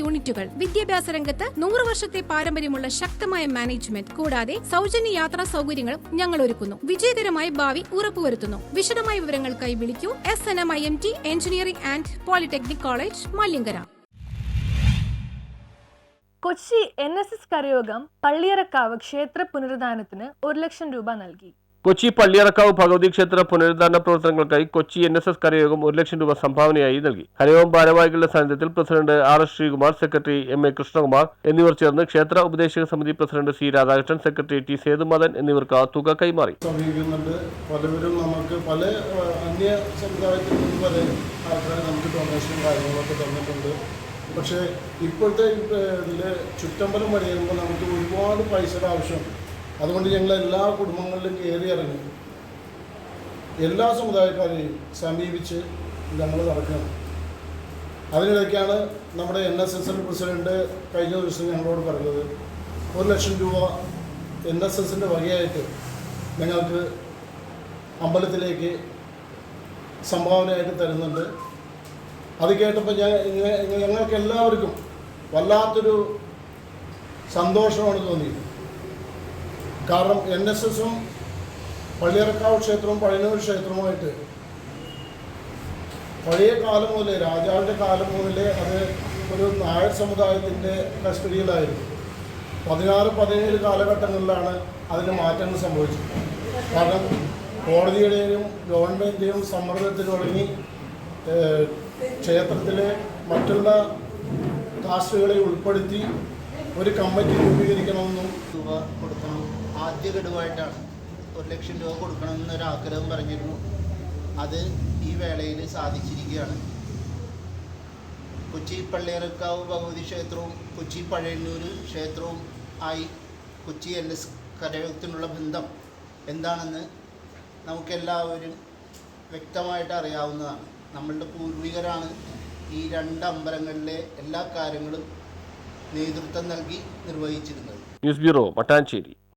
യൂണിറ്റുകൾ. വിദ്യാഭ്യാസ രംഗത്ത് നൂറ് വർഷത്തെ പാരമ്പര്യമുള്ള ശക്തമായ മാനേജ്മെന്റ്. കൂടാതെ സൗജന്യ യാത്രാ സൗകര്യങ്ങളും ഞങ്ങൾ ഒരുക്കുന്നു വിജയകരമായ ഭാവി ഉറപ്പുവരുത്തുന്നു. വിശദമായ വിവരങ്ങൾക്കായി വിളിക്കൂ. S N M I M T engineering and polytechnic college Malankara. Kochi N S S Karayogam Palliyarakkavu ക്ഷേത്ര പുനരുദ്ധാനത്തിന് ഒരു ലക്ഷം രൂപ നൽകി. കൊച്ചി പള്ളിയറക്കാവ് ഭഗവതി ക്ഷേത്ര പുനരുദ്ധാരണ പ്രവർത്തനങ്ങൾക്കായി കൊച്ചി എൻ എസ് എസ് കരയോഗം ഒരു ലക്ഷം രൂപ സംഭാവനയായി നൽകി. കരയോഗം ഭാരവാഹികളുടെ സാന്നിധ്യത്തിൽ president R S Sreekumar secretary M A Krishnakumar എന്നിവർ ചേർന്ന് ക്ഷേത്ര ഉപദേശക സമിതി president C Radhakrishnan secretary T Sethumadhan എന്നിവർക്ക് തുക കൈമാറി. പലവരും നമുക്ക് പല അന്യ സമുദായത്തിൽ നമുക്ക് തന്നിട്ടുണ്ട്. പക്ഷേ ഇപ്പോഴത്തെ ഇതിൽ ചുറ്റമ്പലം വഴിയുമ്പോൾ നമുക്ക് ഒരുപാട് പൈസയുടെ ആവശ്യമുണ്ട്. അതുകൊണ്ട് ഞങ്ങൾ എല്ലാ കുടുംബങ്ങളിലും കയറി ഇറങ്ങി എല്ലാ സമുദായക്കാരെയും സമീപിച്ച് ഞങ്ങൾ നടക്കുകയാണ്. അതിനിടയ്ക്കാണ് നമ്മുടെ N S S L president കഴിഞ്ഞ ദിവസം ഞങ്ങളോട് പറഞ്ഞത് ഒരു ലക്ഷം രൂപ എൻ എസ് എസിന്റെ വകയായിട്ട് ഞങ്ങൾക്ക് അമ്പലത്തിലേക്ക് സംഭാവനയായിട്ട് തരുന്നുണ്ട്. അത് കേട്ടപ്പോൾ ഞാൻ ഞങ്ങൾക്ക് എല്ലാവർക്കും വല്ലാത്തൊരു സന്തോഷമാണ് തോന്നിയത്. കാരണം എൻ എസ് എസും പള്ളിയറക്കാവ് ക്ഷേത്രവും പഴയന്നൂർ ക്ഷേത്രവുമായിട്ട് പഴയ കാലം മുതലേ രാജാവിന്റെ കാലം മുതലേ അത് ഒരു നായർ സമുദായത്തിന്റെ കസ്റ്റഡിയിലായിരുന്നു. പതിനാറ് പതിനേഴ് കാലഘട്ടങ്ങളിലാണ് അതിന് മാറ്റങ്ങൾ സംഭവിച്ചത് കാരണം കോടതിയുടെയും ഗവൺമെന്റിന്റെയും സമ്മർദ്ദത്തിൽ തുടങ്ങി ക്ഷേത്രത്തിലെ മറ്റുള്ള കാസ്റ്റുകളെ ഉൾപ്പെടുത്തി ഒരു കമ്മിറ്റി രൂപീകരിക്കണമെന്നും തുക കൊടുക്കണം. ആദ്യ ഗഡുവായിട്ടാണ് ഒരു ലക്ഷം രൂപ കൊടുക്കണമെന്നൊരു ആഗ്രഹം പറഞ്ഞിരുന്നു. അത് ഈ വേളയിൽ സാധിച്ചിരിക്കുകയാണ്. കൊച്ചി പള്ളിയറക്കാവ് ഭഗവതി ക്ഷേത്രവും കൊച്ചി പഴയന്നൂർ ക്ഷേത്രവും ആയി കൊച്ചി എൻ എസ് കരയോഗത്തിനുള്ള ബന്ധം എന്താണെന്ന് നമുക്കെല്ലാവരും വ്യക്തമായിട്ട് അറിയാവുന്നതാണ്. നമ്മളുടെ പൂർവികരാണ് ഈ രണ്ട് അമ്പലങ്ങളിലെ എല്ലാ കാര്യങ്ങളും നേതൃത്വം നൽകി നിർവഹിച്ചിരുന്നത്. News bureau Mattancherry